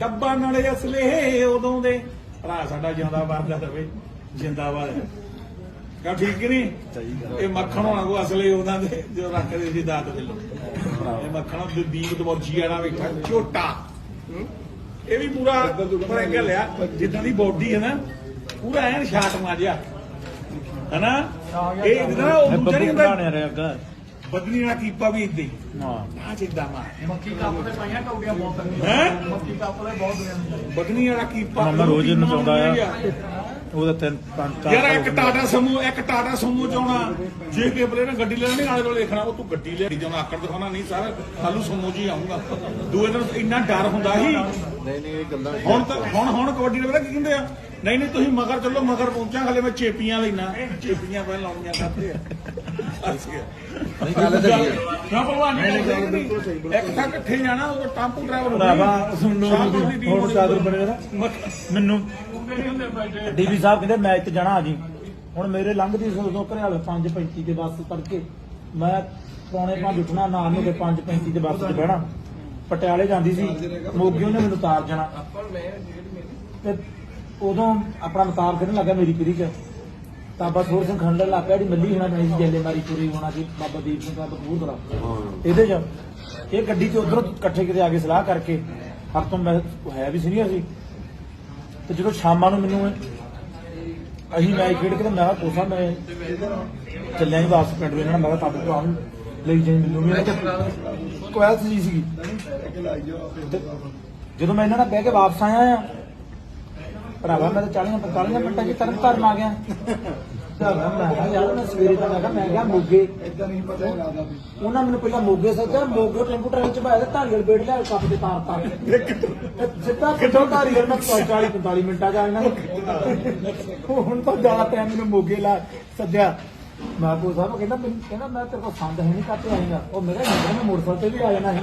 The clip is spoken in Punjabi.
ਡੱਬਾ ਨਾਲੇ ਅਸਲੇ ਉਦੋਂ ਦੇ। ਭਰਾ ਸਾਡਾ ਜਿਉਂਦਾ ਵਰਦਾ ਰਵੇ ਜਿੰਦਾਬਾਦ ਕਾ ਠੀਕ ਕਿ ਨਹੀਂ? ਇਹ ਮੱਖਣ ਹੋਣਾ ਕੋ ਅਸਲੇ ਉਹਨਾਂ ਦੇ ਜੋ ਰੱਖਦੇ ਸੀ ਦਾਤ ਦੇ ਲੋਕ। ਇਹ ਮੱਖਣ ਦੀ ਦੀਪ ਦਮੋਜੀ ਵਾਲਾ ਵੇਖਾ ਝੋਟਾ। ਹੂੰ? ਇਹ ਵੀ ਪੂਰਾ ਪਰ ਇਹ ਲਿਆ ਜਿੱਦਾਂ ਦੀ ਬੋਡੀ ਹੈ ਨਾ ਪੂਰਾ ਐਨ ਸ਼ਾਟ ਮਾਰਿਆ ਹਨਾ? ਇਹ ਜਿਹੜਾ ਉਹ ਦੂਜਾ ਨਹੀਂ ਹੁੰਦਾ। ਨਾਲ ਦੇ ਬਹੁਤ ਨੇ ਬਦਨੀ ਵਾਲਾ ਕੀਪਾ ਹਾਂ, ਮੈਂ ਰੋਜ਼ ਹੀ ਨਚਾਉਂਦਾ ਆ। ਉਹਦਾ ਤਿੰਨ ਪੰਜ ਚਾਰ ਯਾਰ ਇੱਕ। ਟਾਟਾ ਸਮੂਹ ਇੱਕ ਟਾਟਾ ਸਮੂਹ ਚਾਉਣਾ ਜੇ ਕਿ ਬਲੇ ਨੇ ਗੱਡੀ ਲੈਣੀ ਆਲੇ ਕੋਲ ਦੇਖਣਾ ਉਹ ਤੂੰ ਗੱਡੀ ਲੈ। ਜਾਣਾ ਆਕੜ ਦਿਖਾਉਣਾ ਨਹੀਂ ਸਾਰਾ ਕੱਲੂ ਸਮੂਹ ਜੀ ਆਉਂਗਾ ਦੂਏ ਦਿਨ ਇੰਨਾ ਡਰ ਹੁੰਦਾ ਸੀ। ਨਹੀਂ ਨਹੀਂ ਇਹ ਗੱਲਾਂ ਹੁਣ ਤਾਂ ਹੁਣ ਹੁਣ ਕਬੱਡੀ ਦੇ ਪਤਾ ਕੀ ਕਹਿੰਦੇ ਆ? ਨਹੀਂ ਨਹੀਂ ਤੁਸੀਂ ਮਗਰ ਚੱਲੋ ਮਗਰ ਪਹੁੰਚਾਂ ਹਲੇ ਮੈਂ ਚੇਪੀਆਂ ਲੈਣਾ ਚੇਪੀਆਂ ਪਹਿਲਾਂ ਲਾਉਣੀਆਂ ਕਰਦੇ ਆ। ਨਹੀਂ ਗੱਲ ਤਾਂ ਕੀ ਹੈ। ਕਿਉਂ ਭਲਵਾਨ ਨਹੀਂ ਇੱਕ ਤਾਂ ਇਕੱਠੇ ਜਾਣਾ ਉਹ ਟਾਂਪੂ ਡਰਾਈਵਰ ਭਰਾਵਾ ਸੁਣੋ ਹੁਣ ਚਾਦਰ ਬਣੇ ਨਾ। ਮੈਨੂੰ ਡੀਵੀ ਸਾਹਿਬ ਕਹਿੰਦੇ ਮੈਚ ਤੇ ਜਾਣਾ ਆ ਜੀ। ਹੁਣ ਮੇਰੇ ਲੰਘਦੀ ਸੀ ਉਦੋਂ ਘਰੇ ਵਾਲੇ 5:35 ਤੇ ਬੱਸ ਤੜਕੇ। ਮੈਂ ਪੌਣੇ 5 ਉੱਠਣਾ ਨਾ ਨੂੰ ਤੇ 5:35 ਤੇ ਬੱਸ 'ਚ ਬਹਿਣਾ। ਪਟਿਆਲੇ ਜਾਂਦੀ ਸੀ ਮੋਗੀ ਉਹਨੇ ਮੈਨੂੰ ਉਤਾਰ ਜਾਣਾ। ਤੇ ਉਦੋਂ ਆਪਣਾ ਮਤਾਰ ਖੇਡਣ ਲੱਗਾ ਮੇਰੀ ਪੀੜੀ 'ਚ। ਤਾਂ ਬਸ ਹੋਰ ਸਿੰਘ ਖੰਡਰ ਲੱਗ ਪਿਆ ਜਿਹੜੀ ਮੱਲੀ ਹੋਣਾ ਚਾਹੀਦੀ ਜੇਲੇ ਮਾਰੀ ਪੂਰੀ ਹੋਣਾ ਸੀ ਬਾਬਾ ਦੀਪ ਸਿੰਘ ਦਾ ਬਖੂਰ ਇਹਦੇ 'ਚ ਇਹ ਗੱਡੀ 'ਚ ਉਧਰੋਂ ਇਕੱਠੇ ਕਿਤੇ ਆ ਕੇ ਸਲਾਹ ਕਰਕੇ ਹਰ ਤੋਂ ਮੈਂ ਹੈ ਵੀ ਸੀਨੀਅਰ ਸੀ। ਤੇ ਜਦੋਂ ਸ਼ਾਮਾਂ ਨੂੰ ਮੈਨੂੰ ਅਸੀਂ ਮੈਚ ਖੇਡ ਕੇ ਤੇ ਮੈਂ ਕੋਸਾ ਮੈਂ ਚੱਲਿਆ ਜੀ ਵਾਪਸ ਪਿੰਡ ਵੇਖਣਾ ਮੈਂ ਤਾਬੂ ਭਰਾ ਨੂੰ ਲਈ ਜਾਈ ਮੈਨੂੰ ਵੀ। ਕੋਇਲ ਸੀ ਸੀਗੀ। ਤੇ ਜਦੋਂ ਮੈਂ ਇਹਨਾਂ ਨਾਲ ਬਹਿ ਕੇ ਵਾਪਸ ਆਇਆ ਆ ਭਰਾਵਾ ਮੈਂ ਤਾਂ 40 45 ਮਿੰਟਾਂ 'ਚ ਤਰਨ ਤਾਰਨ ਆ ਗਿਆ। ਤਾਂ ਮੈਂ ਕਿਹਾ ਯਾਰ ਮੈਂ ਸਵੇਰੇ ਤਾਂ ਮੈਂ ਕਿਹਾ ਮੈਂ ਗਿਆ ਮੋਗੇ। ਇਦਾਂ ਨਹੀਂ ਪਤਾ ਲੱਗਦਾ ਵੀ। ਉਹਨਾਂ ਮੈਨੂੰ ਪਹਿਲਾਂ ਮੋਗੇ ਸੱਜਾ ਮੋਗੇ ਟੈਂਪੂ ਟ੍ਰੇਨ ਚ ਬਾਇਆ ਤੇ ਧਾਰੀਵਾਲ ਬੇੜ ਲਿਆ ਕੱਪ ਦੇ ਤਾਰ ਤਾਰ। ਤੇ ਸਿੱਧਾ ਕਿੱਥੋਂ ਧਾਰੀਵਾਲ? ਮੈਂ 40 45 ਮਿੰਟਾਂ ਦਾ ਇਹਨਾਂ ਨੂੰ। ਹੁਣ ਤਾਂ ਜ਼ਿਆਦਾ ਟਾਈਮ ਮੈਨੂੰ ਮੋਗੇ ਲਾ ਸੱਜਿਆ ਮੈਂ ਕੋ ਸਾਹਿਬ ਕਹਿੰਦਾ ਮੈਨੂੰ ਕਹਿੰਦਾ ਮੈਂ ਤੇਰੇ ਕੋਲ ਸੰਦ ਹੈ ਨਹੀਂ ਕੱਟ ਆਏਗਾ? ਉਹ ਮੇਰਾ ਨੰਬਰ ਮੈਂ ਮੋਟਰਸਾਈਕਲ ਤੇ ਵੀ ਆ ਜਾਣਾ ਸੀ।